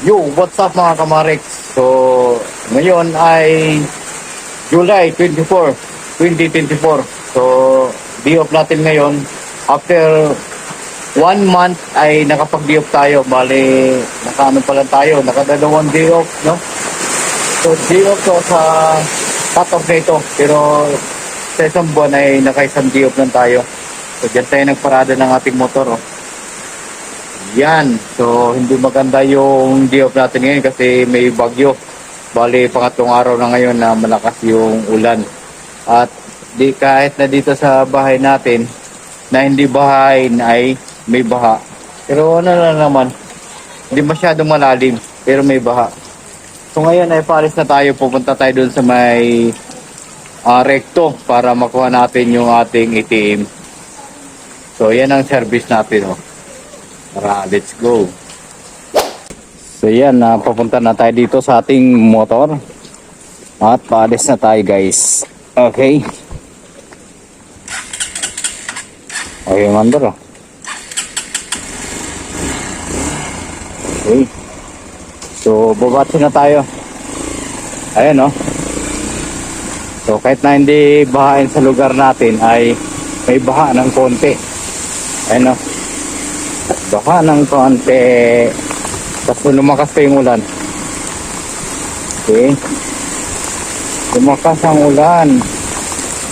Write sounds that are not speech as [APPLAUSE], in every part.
Yo, what's up mga kamarek? So, ngayon ay July 24, 2024. So, day off natin ngayon. After one month ay nakapag-day off tayo. Bali, nakaano pa lang tayo. Nakadalawang day off, no? So, day off to sa cut-off na ito. Pero sa isang buwan ay naka-isang day off lang tayo. So, dyan tayo nagparada ng ating motor, oh. Yan. So, hindi maganda yung day off natin ngayon kasi may bagyo. Bali, pangatlong araw na ngayon na malakas yung ulan. At di kahit na dito sa bahay natin, na hindi bahay na ay may baha. Pero ano lang naman, hindi masyadong malalim, pero may baha. So ngayon ay paris na tayo, pupunta tayo dun sa may ah, recto para makuha natin yung ating ATM. So yan ang service natin. Oh. Tara, let's go. So yan, papunta na tayo dito sa ating motor. At paalis na tayo guys. Okay. Okay, mandar oh. Okay. So, babati na tayo. Ayan oh. So, kahit na hindi bahain sa lugar natin ay may baha ng konti. Ayan oh. Baha ng konti. Tapos lumakas pa yung ulan. Okay. Lumakas ang ulan.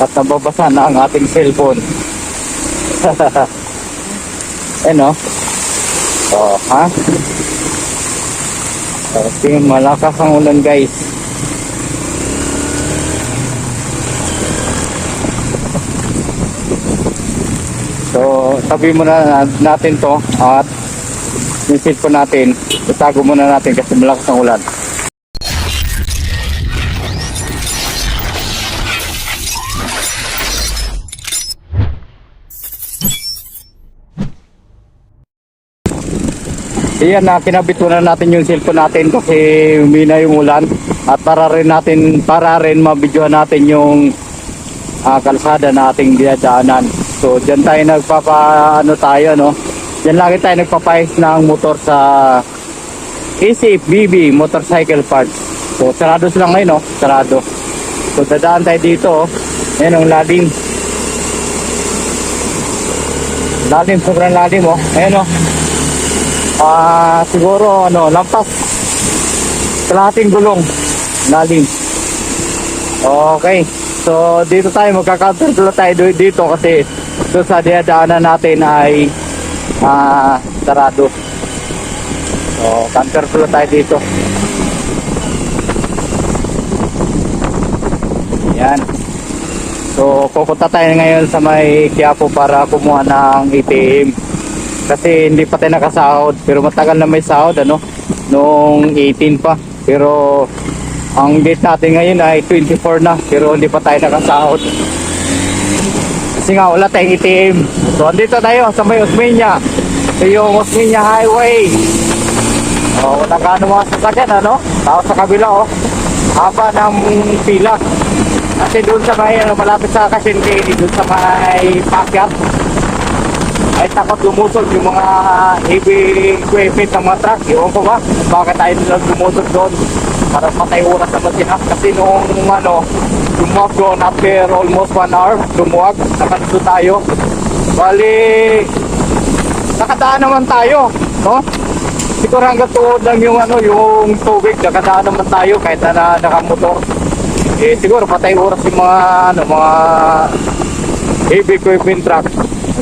At nababasa na ang ating cellphone. [LAUGHS] eh no? Oh, ha? Okay, malakas ang ulan guys. So, tabi muna natin to at yung cellphone natin, itago muna natin kasi malakas ang ulan. Iyan na kinabitunan natin yung cellphone natin kasi humina yung ulan at para rin natin para rin mabidyohan natin yung ah, kalsada na ating dinadaanan. So diyan tayo nagpapa ano tayo no. Diyan lagi tayo nagpapayos ng motor sa AC BB Motorcycle Parts. So sarado sila ngayon no, sarado. So dadaan tayo dito oh. Ayan ang lalim. Lalim, sobrang lalim oh. Ayan oh. Ah, siguro ano, lampas kalahating gulong lalim. Okay. So dito tayo magka-counterflow tayo dito kasi doon sa dinadaanan natin ay ah sarado. So counterflow tayo dito. Yan. So pupunta tayo ngayon sa may Quiapo para kumuha ng ATM kasi hindi pa tayo nakasahod pero matagal na may sahod ano noong 18 pa pero ang date natin ngayon ay 24 na pero hindi pa tayo nakasahod kasi nga wala tayong ATM so andito tayo sa may Osmeña ito yung Osmeña Highway oh, wala ka ano mga sasakyan ano tapos sa kabila oh haba ng pila kasi doon sa may ano, malapit sa Kasinke doon sa may Pakyat ay takot lumusog yung mga heavy equipment ng mga truck. Ewan ko ba? Bakit tayo nila lumusog doon? Para patay oras naman sila. Kasi noong ano, lumuwag doon after almost one hour, lumuwag, nakaluto tayo. Bali, nakadaan naman tayo, no? Siguro hanggang tuod lang yung ano, yung tubig, nakadaan naman tayo kahit na, na nakamotor. Eh, siguro patay oras yung mga, ano, mga heavy equipment truck.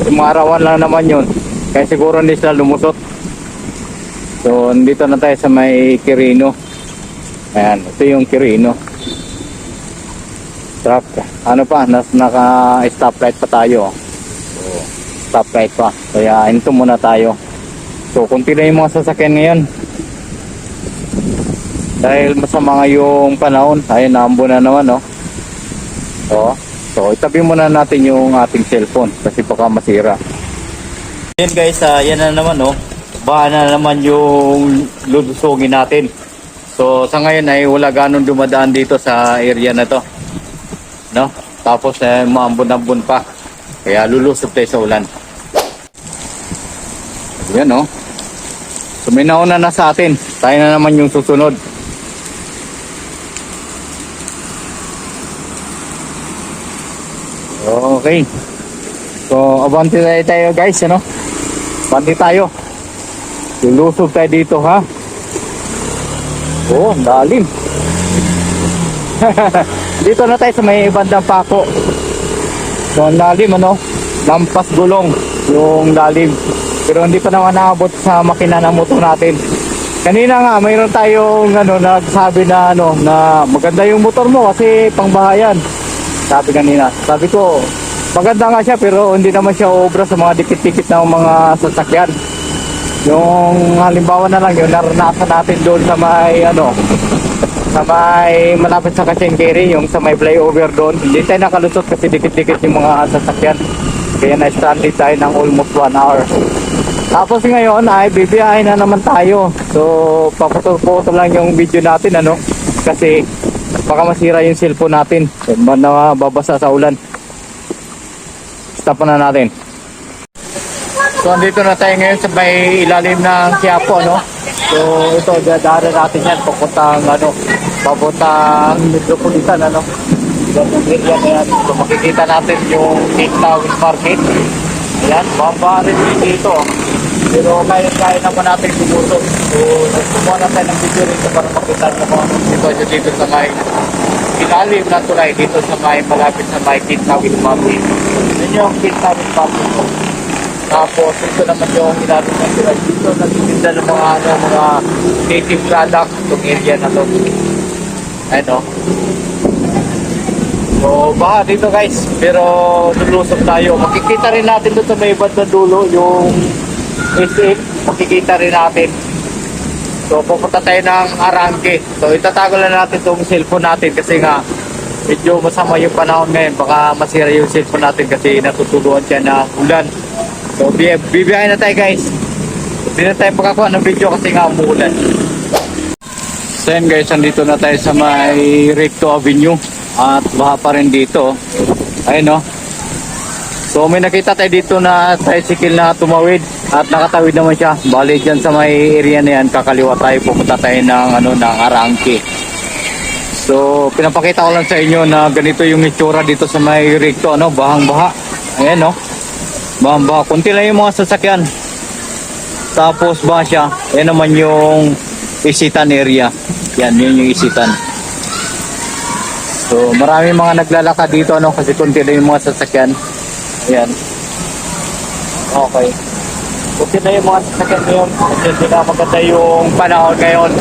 Yung mga arawan lang naman yun. Kaya siguro hindi sila lumusot. So, nandito na tayo sa may Kirino. Ayan, ito yung Kirino. Truck. Ano pa, nas, naka-stoplight pa tayo. So, stoplight pa. Kaya, hinto muna tayo. So, kunti na yung mga sasakyan ngayon. Dahil masama nga yung panahon. Ayun, naambo na naman, no? So, So, itabi muna natin yung ating cellphone kasi baka masira. Yan guys, ah, yan na naman no. Baha na naman yung lulusugin natin. So, sa ngayon ay wala ganong dumadaan dito sa area na to. No? Tapos eh, maambon-ambon pa. Kaya lulusob tayo sa ulan. Yan no. So, may nauna na sa atin. Tayo na naman yung susunod. Okay. So, abante tayo, guys, ano? Abante tayo. Lulusog tayo dito, ha? Oh, ang lalim. [LAUGHS] dito na tayo sa may bandang pako. So, ang lalim, ano? Lampas gulong yung lalim. Pero hindi pa naman naabot sa makina ng motor natin. Kanina nga, mayroon tayong ano, nagsabi na ano, na maganda yung motor mo kasi pangbahayan. Sabi kanina. Sabi ko, maganda nga siya pero hindi naman siya obra sa mga dikit-dikit ng mga sasakyan. Yung halimbawa na lang, yung naranasan natin doon sa may ano, sa may malapit sa Kasinkiri, yung sa may flyover doon. Hindi tayo nakalusot kasi dikit-dikit yung mga sasakyan. Kaya na-stranded tayo ng almost 1 hour. Tapos ngayon ay bibiyahin na naman tayo. So, paputol-putol lang yung video natin ano. Kasi baka masira yung cellphone natin. Na babasa sa ulan. Stop na natin. So, andito na tayo ngayon sa may ilalim ng Quiapo, no? So, ito, dadaanan natin yan. Papuntang, ano, papuntang Metropolitan, ano? So, area yan. So, makikita natin yung King Towers Market. Ayan, baba rin dito. Pero kaya-kaya naman natin sumuso. So, kumuha na tayo ng video rito para makita nyo mga sitwasyon dito sa may ilalim na tulay dito sa may malapit sa may Towers Market. Yan yung Market ko. Tapos ito naman yung na tulay dito. Nagtitinda ng mga, ano, mga native product itong area na to. Ano? So, baka dito guys, pero lulusok tayo. Makikita rin natin doon sa may bandang dulo yung SM. Makikita rin natin. So, pupunta tayo ng Arangke. So, itatago lang natin itong cellphone natin kasi nga medyo masama yung panahon ngayon. Baka masira yung cellphone natin kasi natutuluan siya na ulan. So, bi- bibiyahin na tayo guys. Hindi na tayo pagkakuha ng video kasi nga umuulan. So yan guys, andito na tayo sa may Recto Avenue at baha pa rin dito. Ayun no. So may nakita tayo dito na tricycle na tumawid at nakatawid naman siya. Bali dyan sa may area na yan, kakaliwa tayo, pupunta tayo ng, ano, ng Arangke. So pinapakita ko lang sa inyo na ganito yung itsura dito sa may Recto, ano, bahang baha. Ayan no. Baha. Kunti lang yung mga sasakyan. Tapos ba siya, yan naman yung isitan area. Yan, yun yung isitan. So, marami mga naglalakad dito, ano, kasi kunti na yung mga sasakyan. Ayan. Okay. Kunti na yung mga sasakyan ngayon, kasi hindi na maganda yung panahon ngayon.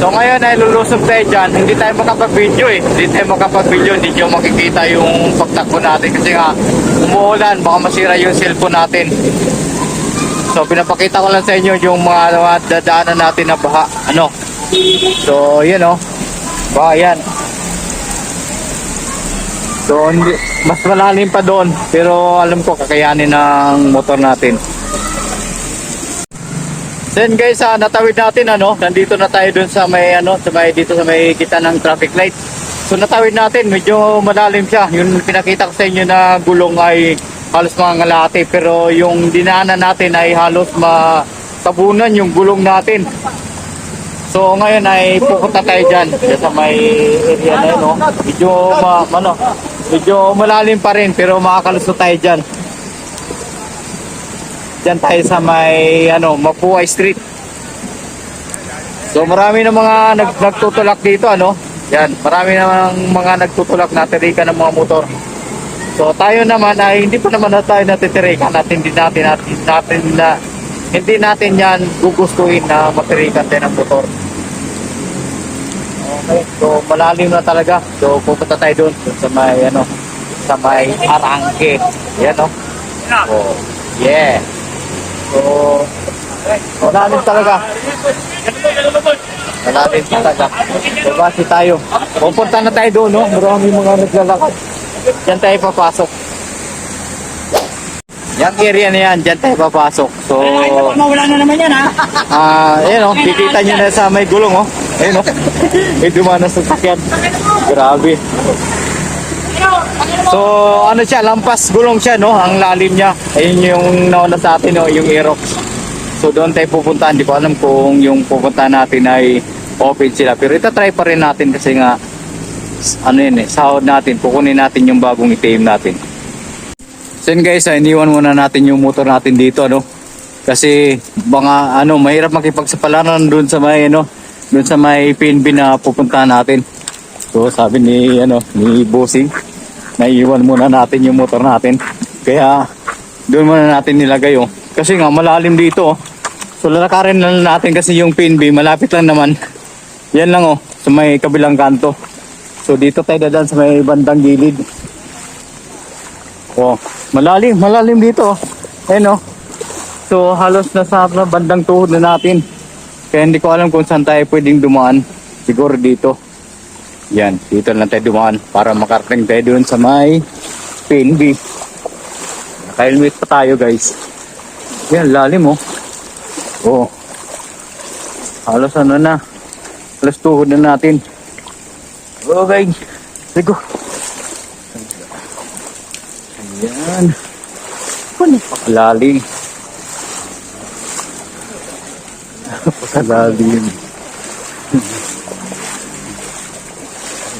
So, ngayon ay lulusog tayo dyan. Hindi tayo makapag-video eh. Hindi tayo makapag-video, hindi nyo makikita yung pagtakbo natin kasi nga umuulan, baka masira yung cellphone natin. So pinapakita ko lang sa inyo yung mga, mga dadaanan natin na baha. Ano? So yun oh. Baha yan. So hindi, mas malalim pa doon. Pero alam ko kakayanin ng motor natin. So yun guys, ah, natawid natin ano, nandito na tayo dun sa may ano, sa may dito sa may kita ng traffic light. So natawid natin, medyo malalim siya. Yung pinakita ko sa inyo na gulong ay halos mga ngalate pero yung dinaanan natin ay halos matabunan yung gulong natin. So ngayon ay pupunta tayo dyan dyan sa may area na yun. No? Medyo, ma, ano, medyo malalim pa rin pero makakalusot tayo dyan. Dyan tayo sa may ano, Mapuay Street. So marami na mga nag, nagtutulak dito ano. Yan, marami na mga nagtutulak na tirika ng mga motor. So tayo naman ay hindi pa naman na tayo natitirikan at hindi natin natin, natin na hindi natin yan gugustuhin na matirikan din ang motor. Okay, so malalim na talaga. So pupunta tayo doon sa may ano sa may Arangke. Yan no. Oh, yeah. So malalim talaga. Malalim talaga. So base tayo. Pupunta na tayo doon no. Marami mga naglalakad. Diyan tayo papasok. Yung area na yan, diyan tayo papasok. So, Mawala na naman yan ha. ah, ayun oh, kikita nyo na sa may gulong oh. Ayun oh. May dumanas sa sakyan. Grabe. So, ano siya, lampas gulong siya, no? Ang lalim niya. Ayun yung nauna sa atin, no? Yung Aerox. So doon tayo pupunta. Hindi ko alam kung yung pupunta natin ay open sila. Pero itatry pa rin natin kasi nga ano yun eh, sahod natin. Kukunin natin yung bagong itim natin. So guys, ah, iniwan muna natin yung motor natin dito, ano? Kasi mga ano, mahirap makipagsapalaran doon sa may ano, doon sa may PNB na pupuntahan natin. So sabi ni ano, ni Bossing, naiiwan muna natin yung motor natin. Kaya doon muna natin nilagay oh. Kasi nga malalim dito oh. So lalakarin lang natin kasi yung PNB, malapit lang naman. Yan lang oh, sa may kabilang kanto. So dito tayo dadaan sa may bandang gilid. Oh, malalim, malalim dito. oh. Ayun oh. So halos nasa bandang tuhod na natin. Kaya hindi ko alam kung saan tayo pwedeng dumaan. Siguro dito. Yan, dito lang tayo dumaan para makarating tayo doon sa may PNB. Naka-helmet pa tayo guys. Yan, lalim oh. Oh. Halos ano na. Halos tuhod na natin. Okay. Sige. Ayan. Ano [LAUGHS] pakalalim? Pakalalim.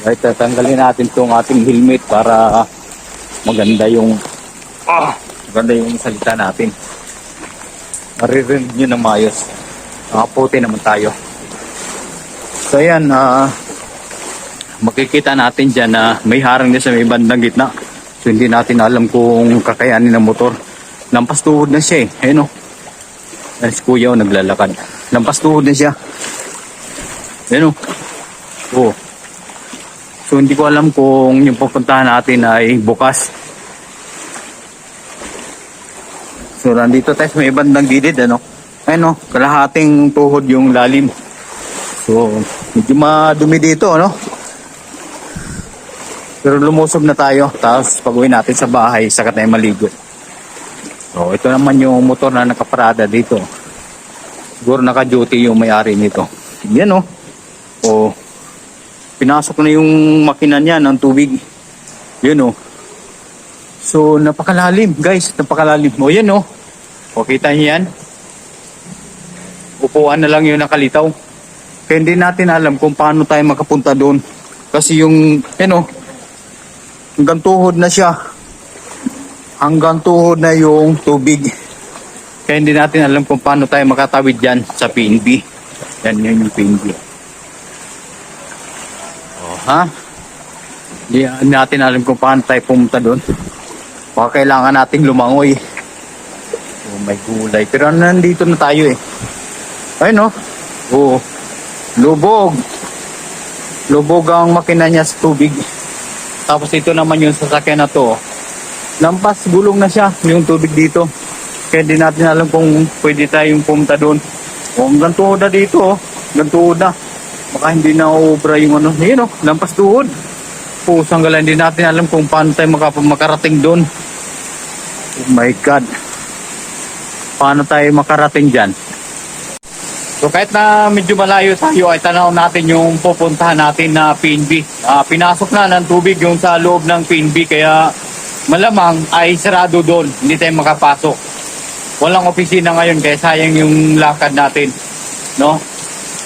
Right, tatanggalin natin itong ating helmet para maganda yung ah, maganda yung salita natin. Maririnig nyo ng maayos. Nakaputi naman tayo. So ayan, ah, makikita natin dyan na may harang din sa may bandang gitna. So hindi natin alam kung kakayanin ng motor. Lampas tuhod na siya eh. Ayun o. Ayun si kuya o naglalakad. Lampas tuhod na siya. Ayun o. Oo. So hindi ko alam kung yung pupuntahan natin ay bukas. So nandito tayo may bandang gilid ano. Ayun o. Kalahating tuhod yung lalim. So medyo madumi dito ano. Pero lumusob na tayo. Tapos pag-uwi natin sa bahay, saka tayo maligo. So, ito naman yung motor na nakaparada dito. Siguro naka-duty yung may-ari nito. Yan oh. Oh. Pinasok na yung makina niya ng tubig. Yan oh. So, napakalalim, guys. Napakalalim. O, yan oh. O, kita niyo yan? Upuan na lang yung nakalitaw. Kaya hindi natin alam kung paano tayo makapunta doon. Kasi yung, yan oh, hanggang tuhod na siya. Hanggang tuhod na yung tubig. Kaya hindi natin alam kung paano tayo makatawid dyan sa PNB. Yan yun yung PNB. Oh, ha? Hindi natin alam kung paano tayo pumunta doon. Baka kailangan nating lumangoy. Oh, may gulay. Pero nandito na tayo eh. Ay no? Oo. Lubog. Lubog ang makina niya sa tubig. Tapos ito naman yung sasakyan na to. Lampas gulong na siya yung tubig dito. Kaya di natin alam kung pwede tayong pumunta doon. O hanggang tuhod na dito. oh. Na. Baka hindi na obra yung ano. Yun oh, lampas tuhod. Pusang gala, hindi natin alam kung paano tayo makarating doon. Oh my God. Paano tayo makarating dyan? So kahit na medyo malayo tayo ay tanaw natin yung pupuntahan natin na PNB. Ah, pinasok na ng tubig yung sa loob ng PNB kaya malamang ay sarado doon. Hindi tayo makapasok. Walang opisina ngayon kaya sayang yung lakad natin. No?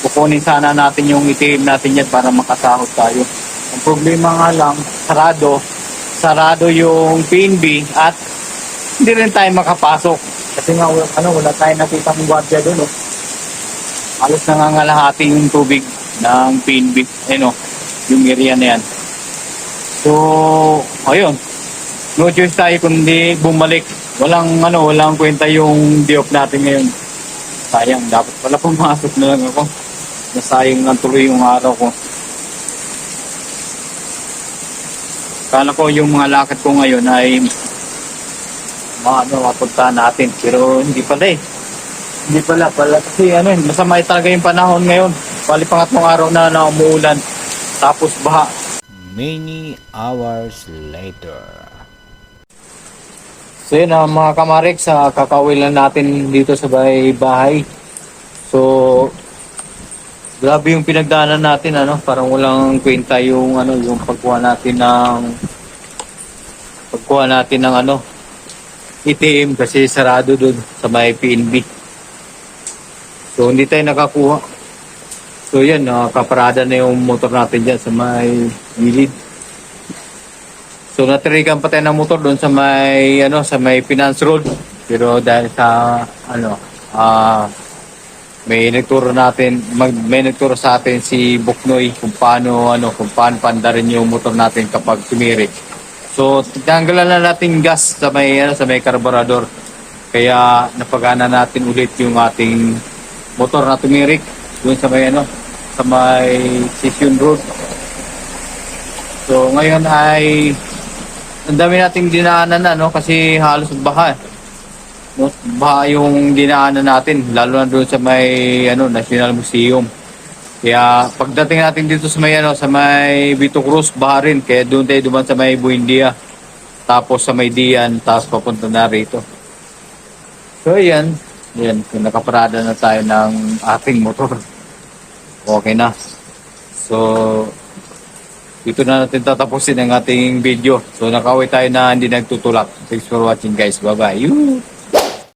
Kukunin sana natin yung itim natin yan para makasahod tayo. Ang problema nga lang, sarado. Sarado yung PNB at hindi rin tayo makapasok. Kasi nga ano, wala tayo nakita ng gwardiya doon. Oh halos nangangalahati yung tubig ng PNB. Ayun o, yung area na yan. So, ayun. No choice tayo kundi bumalik. Walang ano, walang kwenta yung off natin ngayon. Sayang, dapat pala pumasok na lang ako. Nasayang lang tuloy yung araw ko. Kala ko yung mga lakad ko ngayon ay maano, mapunta natin. Pero hindi pala eh. Hindi pala, pala kasi ano yun, masama talaga yung panahon ngayon. Bali pangatlong araw na na umuulan. Tapos baha. Many hours later. So yun ah, mga kamarik, sa kakawil lang natin dito sa bahay bahay. So, grabe yung pinagdaanan natin, ano, parang walang kwenta yung, ano, yung pagkuha natin ng, pagkuha natin ng, ano, itim kasi sarado dun sa may PNB. So hindi tayo nakakuha. So yan, nakaparada na yung motor natin dyan sa may gilid. So natrigan pa tayo ng motor doon sa may ano sa may finance road. Pero dahil sa ano ah may nagturo natin mag, may nagturo sa atin si Buknoy kung paano ano kung paano pandarin yung motor natin kapag tumirik. So tanggalan na natin gas sa may ano, sa may carburetor. Kaya napagana natin ulit yung ating motor na tumirik doon sa may ano sa may Session Road. So ngayon ay ang dami nating dinaanan na no kasi halos baha. No, baha yung dinaanan natin lalo na doon sa may ano National Museum. Kaya pagdating natin dito sa may ano sa may Vito Cruz baha rin kaya doon tayo duman sa may Buendia. Tapos sa may Dian tapos papunta na rito. So yan, yan nakaparada na tayo ng ating motor. Okay na. So dito na natin tatapusin ang ating video. So nakaway tayo na hindi nagtutulak. Thanks for watching guys. Bye bye.